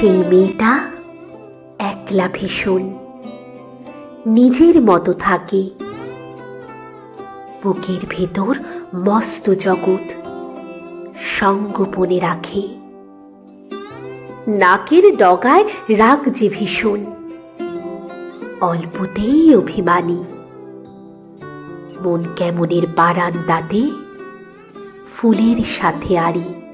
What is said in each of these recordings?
সেই মেয়েটা একলা ভীষণ। নিজের মতো থাকে। বুকের ভেতর মস্ত জগৎ সঙ্গোপনে রাখে। নাকের ডগায় রাগ যে ভীষণ। অল্পতেই অভিমানী। মন কেমনের বারান্দাতে ফুলের সাথে আড়ি।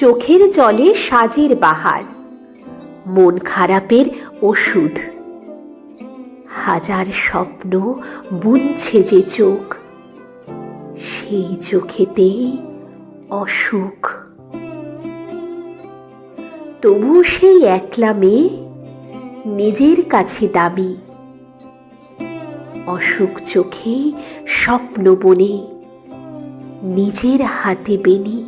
চোখের জলে সাজের বাহার, মন খারাপের ওষুধ। হাজার স্বপ্ন বুনছে যে চোখ, সেই চোখেতেই অসুখ। তবু সেই একলা মেয়ে নিজের কাছে দাবি অসুখ চোখেই স্বপ্ন বনে, নিজের হাতে বেনি।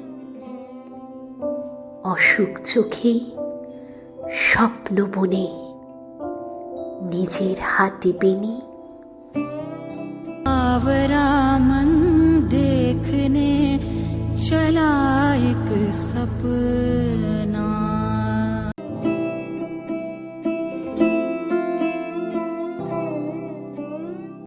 অসুখ চোখেই স্বপ্ন বনে নিজের হাতে বেনি आवरा मन देखने चला एक सपना